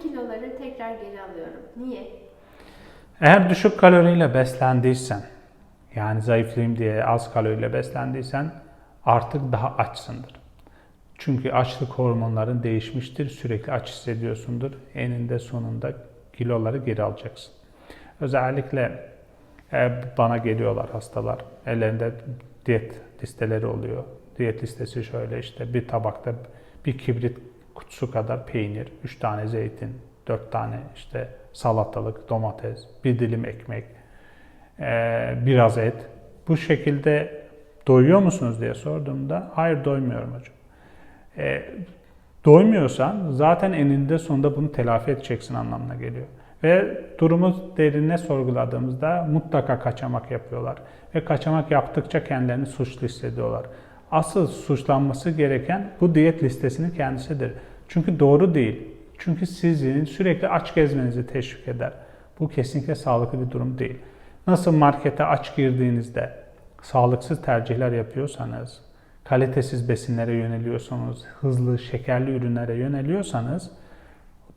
kiloları tekrar geri alıyorum. Niye? Eğer düşük kaloriyle beslendiysen, yani zayıflayayım diye az kaloriyle beslendiysen artık daha açsındır. Çünkü açlık hormonların değişmiştir, sürekli aç hissediyorsundur. Eninde sonunda kiloları geri alacaksın. Özellikle e, bana geliyorlar hastalar, ellerinde diyet listeleri oluyor. Diyet listesi şöyle işte bir tabakta bir kibrit kutusu kadar peynir, 3 tane zeytin, 4 tane işte salatalık, domates, bir dilim ekmek, e, biraz et. Bu şekilde doyuyor musunuz diye sorduğumda hayır doymuyorum hocam. E, doymuyorsan zaten eninde sonunda bunu telafi edeceksin anlamına geliyor. Ve durumu derine sorguladığımızda mutlaka kaçamak yapıyorlar. Ve kaçamak yaptıkça kendilerini suçlu hissediyorlar. Asıl suçlanması gereken bu diyet listesinin kendisidir. Çünkü doğru değil. Çünkü sizin sürekli aç gezmenizi teşvik eder. Bu kesinlikle sağlıklı bir durum değil. Nasıl markete aç girdiğinizde sağlıksız tercihler yapıyorsanız, kalitesiz besinlere yöneliyorsanız, hızlı, şekerli ürünlere yöneliyorsanız,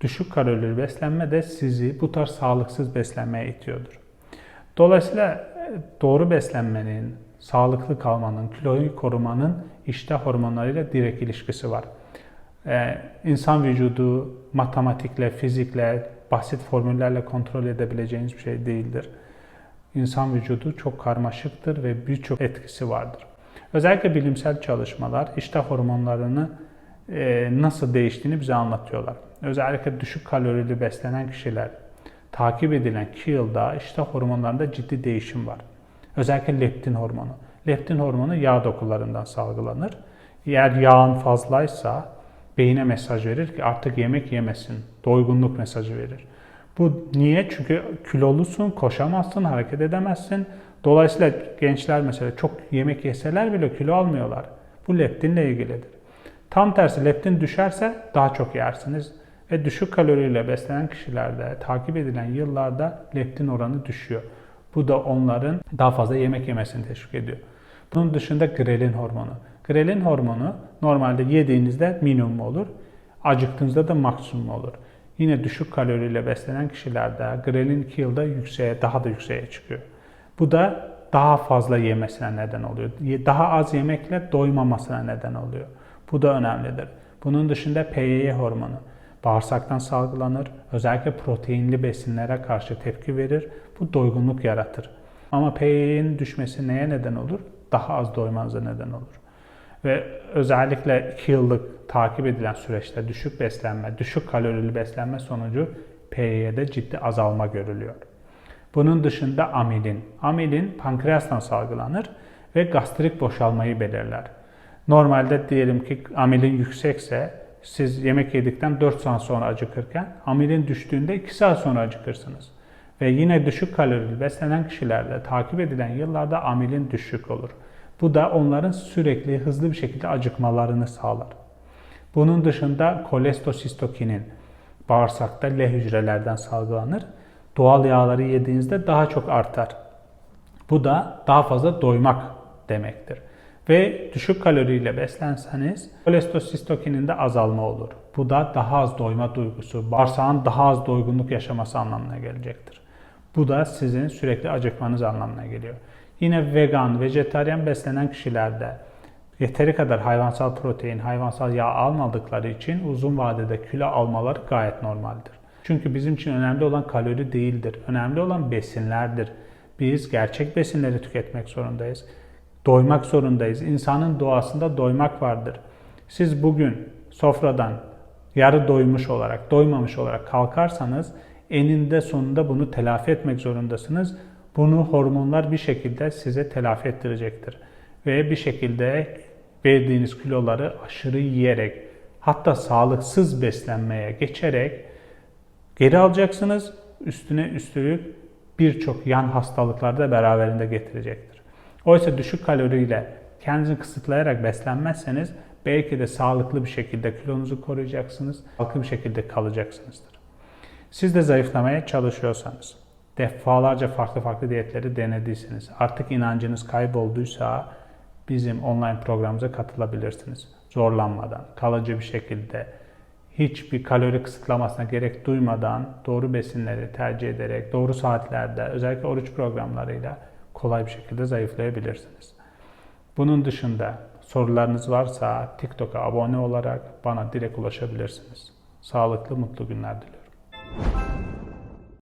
düşük kalorili beslenme de sizi bu tarz sağlıksız beslenmeye itiyordur. Dolayısıyla e, doğru beslenmenin, sağlıklı kalmanın, kiloyu korumanın iştah hormonlarıyla direkt ilişkisi var. Ee, insan vücudu matematikle, fizikle, basit formüllerle kontrol edebileceğiniz bir şey değildir. İnsan vücudu çok karmaşıktır ve birçok etkisi vardır. Özellikle bilimsel çalışmalar iştah hormonlarını e, nasıl değiştiğini bize anlatıyorlar. Özellikle düşük kalorili beslenen kişiler takip edilen 2 yılda iştah hormonlarında ciddi değişim var. Özellikle leptin hormonu. Leptin hormonu yağ dokularından salgılanır. Eğer yağın fazlaysa beyine mesaj verir ki artık yemek yemesin. Doygunluk mesajı verir. Bu niye? Çünkü kilolusun, koşamazsın, hareket edemezsin. Dolayısıyla gençler mesela çok yemek yeseler bile kilo almıyorlar. Bu leptinle ilgilidir. Tam tersi leptin düşerse daha çok yersiniz. Ve düşük kaloriyle beslenen kişilerde takip edilen yıllarda leptin oranı düşüyor. Bu da onların daha fazla yemek yemesini teşvik ediyor. Bunun dışında grelin hormonu. Grelin hormonu normalde yediğinizde minimum olur. Acıktığınızda da maksimum olur. Yine düşük kaloriyle beslenen kişilerde grelin 2 yılda yükseğe, daha da yükseğe çıkıyor. Bu da daha fazla yemesine neden oluyor. Daha az yemekle doymamasına neden oluyor. Bu da önemlidir. Bunun dışında PYY hormonu bağırsaktan salgılanır. Özellikle proteinli besinlere karşı tepki verir. Bu doygunluk yaratır. Ama PYY'nin düşmesi neye neden olur? Daha az doymanıza neden olur. Ve özellikle 2 yıllık takip edilen süreçte düşük beslenme, düşük kalorili beslenme sonucu PYY'de ciddi azalma görülüyor. Bunun dışında amilin. Amilin pankreastan salgılanır ve gastrik boşalmayı belirler. Normalde diyelim ki amilin yüksekse siz yemek yedikten 4 saat sonra acıkırken amilin düştüğünde 2 saat sonra acıkırsınız. Ve yine düşük kalorili beslenen kişilerde takip edilen yıllarda amilin düşük olur. Bu da onların sürekli hızlı bir şekilde acıkmalarını sağlar. Bunun dışında kolestosistokinin bağırsakta L hücrelerden salgılanır. Doğal yağları yediğinizde daha çok artar. Bu da daha fazla doymak demektir. Ve düşük kaloriyle beslenseniz kolestosistokinin de azalma olur. Bu da daha az doyma duygusu, bağırsağın daha az doygunluk yaşaması anlamına gelecektir. Bu da sizin sürekli acıkmanız anlamına geliyor. Yine vegan, vejetaryen beslenen kişilerde yeteri kadar hayvansal protein, hayvansal yağ almadıkları için uzun vadede kilo almaları gayet normaldir. Çünkü bizim için önemli olan kalori değildir. Önemli olan besinlerdir. Biz gerçek besinleri tüketmek zorundayız. Doymak zorundayız. İnsanın doğasında doymak vardır. Siz bugün sofradan yarı doymuş olarak, doymamış olarak kalkarsanız eninde sonunda bunu telafi etmek zorundasınız. Bunu hormonlar bir şekilde size telafi ettirecektir. Ve bir şekilde verdiğiniz kiloları aşırı yiyerek, hatta sağlıksız beslenmeye geçerek geri alacaksınız. Üstüne üstlük birçok yan hastalıklar da beraberinde getirecektir. Oysa düşük kaloriyle kendinizi kısıtlayarak beslenmezseniz belki de sağlıklı bir şekilde kilonuzu koruyacaksınız, sağlıklı bir şekilde kalacaksınızdır. Siz de zayıflamaya çalışıyorsanız, defalarca farklı farklı diyetleri denediyseniz, artık inancınız kaybolduysa bizim online programımıza katılabilirsiniz. Zorlanmadan, kalıcı bir şekilde, hiçbir kalori kısıtlamasına gerek duymadan doğru besinleri tercih ederek doğru saatlerde özellikle oruç programlarıyla kolay bir şekilde zayıflayabilirsiniz. Bunun dışında sorularınız varsa TikTok'a abone olarak bana direkt ulaşabilirsiniz. Sağlıklı, mutlu günler diliyorum.